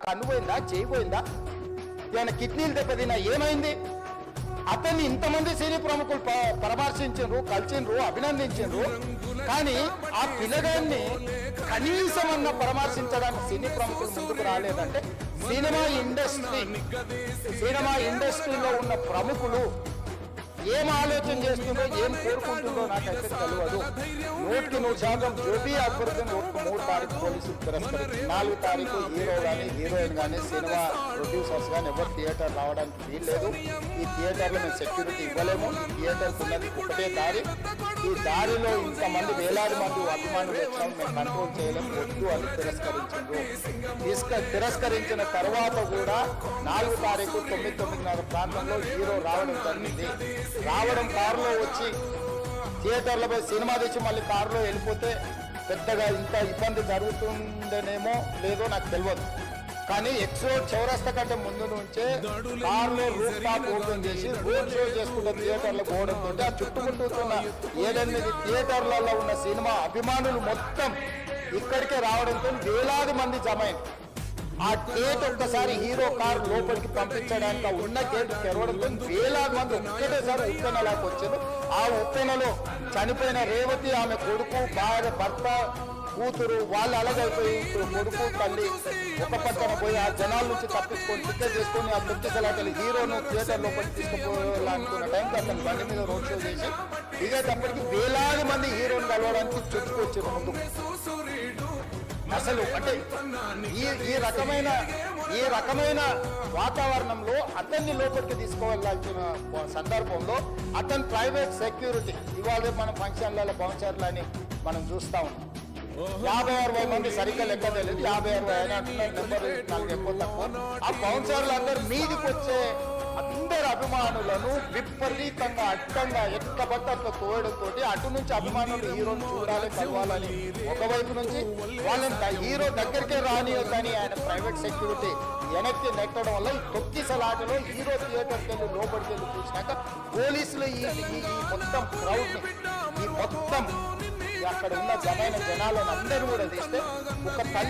కన్ను పోయిందా చేయి పోయిందా ఏమైనా కిడ్నీలు దెబ్బతిన్నా ఏమైంది? అతన్ని ఇంతమంది సినీ ప్రముఖులు ప- పరామర్శించారు కలిసిండ్రు అభినందించారు కానీ ఆ పిల్లగాన్ని కనీసం అన్న పరామర్శించడానికి సినీ ప్రముఖులు ముందుకు రాలేదంటే సినిమా ఇండస్ట్రీ సినిమా ఇండస్ట్రీలో ఉన్న ప్రముఖులు ఏం ఆలోచన చేస్తుందో ఏం కోరుకుంటుందో నాకైతే తెలియదు నూటికి నూరు శాతం జ్యోతి అక్బరుద్దీన్ మూడు తారీఖు పోలీసులు తిరస్కరించి నాలుగు తారీఖు హీరో కానీ హీరోయిన్ కానీ సినిమా ప్రొడ్యూసర్స్ కానీ ఎవరు థియేటర్ రావడానికి వీల్లేదు. ఈ థియేటర్లో మేము సెక్యూరిటీ ఇవ్వలేము. థియేటర్ థియేటర్కి ఉన్నది ఒకటే దారి. ఈ దారిలో ఇంతమంది వేలాది మంది అభిమానులు వచ్చాము మేము కంట్రోల్ చేయలేము. వద్దు అని తిరస్కరించారు. తీసుక తిరస్కరించిన తర్వాత కూడా నాలుగు తారీఖు తొమ్మిది తొమ్మిదిన్నర ప్రాంతంలో హీరో రావడం జరిగింది. రావడం కారులో వచ్చి థియేటర్లపై సినిమా తెచ్చి మళ్ళీ కారులో వెళ్ళిపోతే పెద్దగా ఇంత ఇబ్బంది జరుగుతుందనేమో లేదో నాకు తెలియదు కానీ ఎక్స్రో చౌరస్తా కంటే ముందు నుంచే కార్లో రూప్ టాప్ ఓపెన్ చేసి రోడ్ షో చేసుకుంటే థియేటర్లో పోవడంతో ఆ చుట్టుముట్టుతున్న ఏడెనిమిది థియేటర్లలో ఉన్న సినిమా అభిమానులు మొత్తం ఇక్కడికే రావడంతో వేలాది మంది జమైంది ఆ గేట్ ఒక్కసారి హీరో కార్ లోపలికి పంపించడానికి ఉన్న గేట్ తెరవడంతో వేలాది మంది ఒక్కటేసారి ఉప్పెనలోకి వచ్చారు. ఆ ఉప్పెనలో చనిపోయిన రేవతి ఆమె కొడుకు భార్య భర్త కూతురు వాళ్ళు అలగైపోయి ఇప్పుడు కొడుకు తల్లి ఒక పక్కన పోయి ఆ జనాల నుంచి తప్పించుకొని టికెట్ చేసుకొని ఆ తొక్కిసలాటలు హీరోను థియేటర్ లోపలికి తీసుకుపోవాలనుకున్న టైంకి అతను బండి మీద రోడ్ షో చేసి ఇదేటప్పటికి వేలాది మంది హీరోని కలవడానికి చుట్టుకొచ్చారు ముందు అసలు అంటే ఈ ఈ రకమైన ఈ రకమైన వాతావరణంలో అతన్ని లోపలికి తీసుకోవాల్సిన సందర్భంలో అతని ప్రైవేట్ సెక్యూరిటీ ఇవాళ మన ఫంక్షన్లలో బౌన్సర్లని మనం చూస్తా ఉన్నాం. యాభై అరవై మంది సరిగ్గా లెక్క తెలియదు. యాభై అరవై అయినా నెంబర్ నాకు ఎక్కువ తక్కువ? ఆ బౌన్సర్లు అందరు మీదికి వచ్చే అందరు అభిమానులను విపరీతంగా అడ్డంగా ఎట్ల పట్టు తోయడంతో అటు నుంచి అభిమానులు హీరోని చూడాలి కలవాలని ఒకవైపు నుంచి వాళ్ళని హీరో దగ్గరికే రానియొద్దని ఆయన ప్రైవేట్ సెక్యూరిటీ వెనక్కి నెట్టడం వల్ల ఈ తొక్కిసలాటలో హీరో థియేటర్కి వెళ్ళి లోపలికి వెళ్ళి చూసినాక పోలీసులు ఈ మొత్తం క్రౌడ్ ఈ మొత్తం అక్కడ ఉన్న జమైన జనాలను అందరూ కూడా తీస్తే ఒక తల్లి